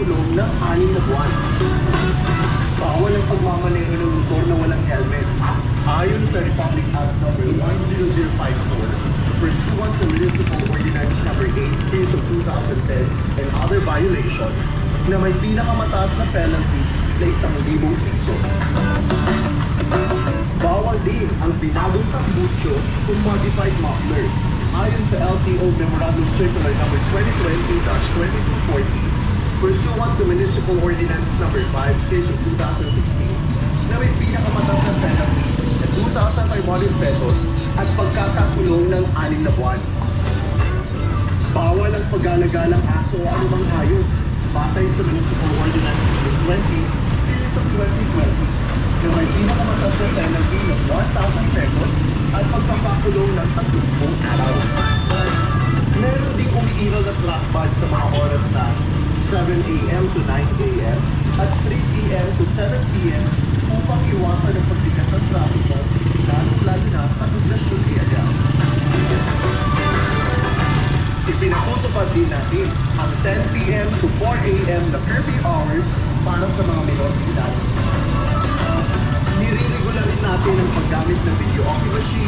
nakakulong ng anim na buwan. Bawal ang pagmamaneho ng motor na walang helmet. Ayon sa Republic Act No. 10054, pursuant to Municipal Ordinance No. 8 Series of 2010 and other violations, na may pinakamataas na penalty na isang libong piso. Bawal din ang binagong tambutso kung modified muffler ayon sa LTO Memorandum Circular No. 2020-2240 pursuant to Municipal Ordinance No. 5, Series of 2016, na may pinakamataas na penalty na 2,500 pesos at pagkakakulong ng 6 na buwan. Bawal ang pag-alagalang aso o anumang hayop batay sa Municipal Ordinance No. 20, Series of 2020 na may pinakamataas na penalty ng 1,000 pesos at pagpapakulong ng 30 araw. Meron ding umiiral na track badge sa mga oras na 7 a.m. to 9 a.m. at 3 p.m. to 7 p.m. upang iwasan ang pagbigat ng trafiko lalo-lalo na sa industrial area. Ipinakutupad din natin ang 10 p.m. to 4 a.m. na curfew hours para sa mga minor edad. Nire-regular rin natin ang paggamit ng video occupancy